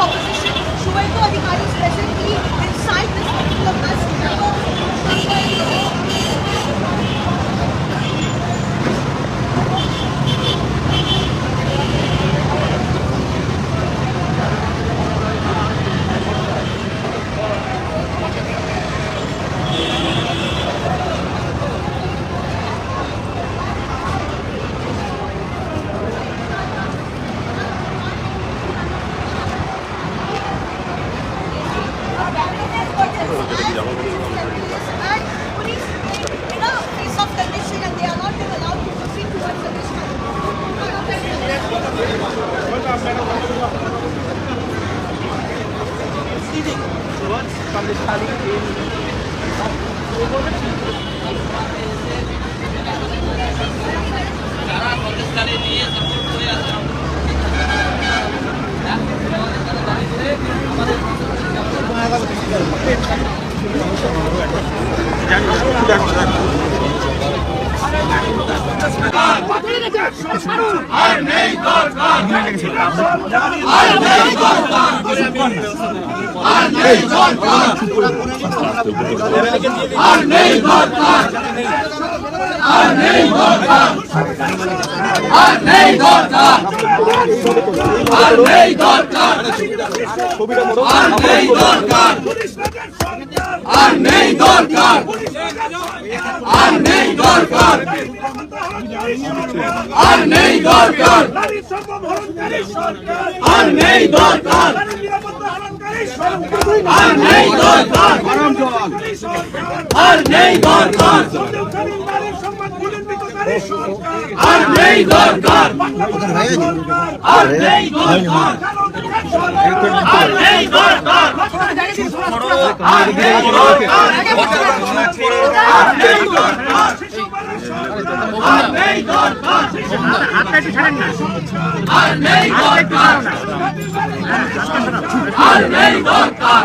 opposition, Shuvendu Adhikari is presently inside this particular bus. যারা প্রতিষ্ঠানে নিয়ে সাপোর্ট করে আছে আমাদের আর নেই দরকার। আর নেই দরকার। নেই দরকার। আর নেই দরকার। আর নেই দরকার। আর নেই দরকার। আর নেই দরকার। আর নেই দরকার। আর নেই দরকার। আর নেই দরকার। আর নেই দরকার। নেই দরকার। আর নেই দরকার। আর নেই দরকার। আর নেই দরকার। আর নেই দরকার। হাতটা একটু ছাড়েন না আর নেই দরকার। আর নেই দরকার।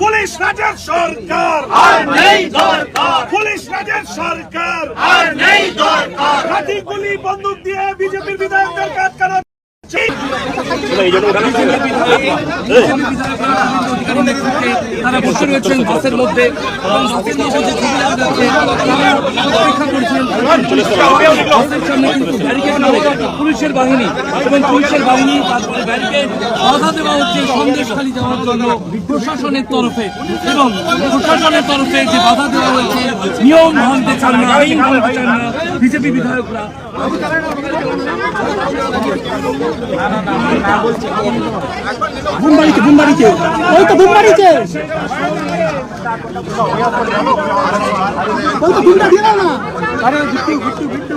পুলিশ রাজের সরকার আর নেই দরকার। পুলিশ রাজের সরকার আর নেই দরকার। লাঠি গুলি বন্দুক দিয়ে বিজেপির বিধায়কদের পুলিশের বাহিনী এবং পুলিশের বাহিনী তারপরে ব্যারিকেড বাধা দেওয়া হচ্ছে সন্দেশখালী যাওয়ার জন্য প্রশাসনের তরফে এবং প্রশাসনের তরফে যে বাধা দেওয়া হয়েছে নিয়ম ভাঙতে চান না আইন ভাঙতে চান না বিজেপি বিধায়করা বুমবাড়িতে বুমবাড়িতে ওই তো বুমবাড়িতে ওই তো বুমটা দিয়ে না। আরে গুট্টু গুট্টু গিট্টু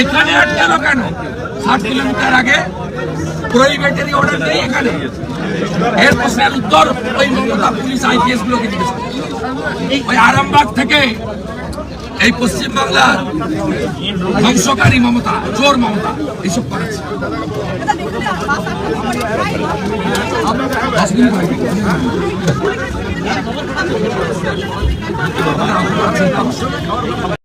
এখানে আটকালো কেন ষাট কিলোমিটার আগে প্রহিবিটরি অর্ডার নেই এখানে এর প্রশ্নের উত্তর ওই মমতা পুলিশ আইপিএস গুলোকে জিজ্ঞেস। ওই আরামবাগ থেকে এই পশ্চিম বাংলার ধ্বংসকারী মমতা চোর মমতা এইসব করেছে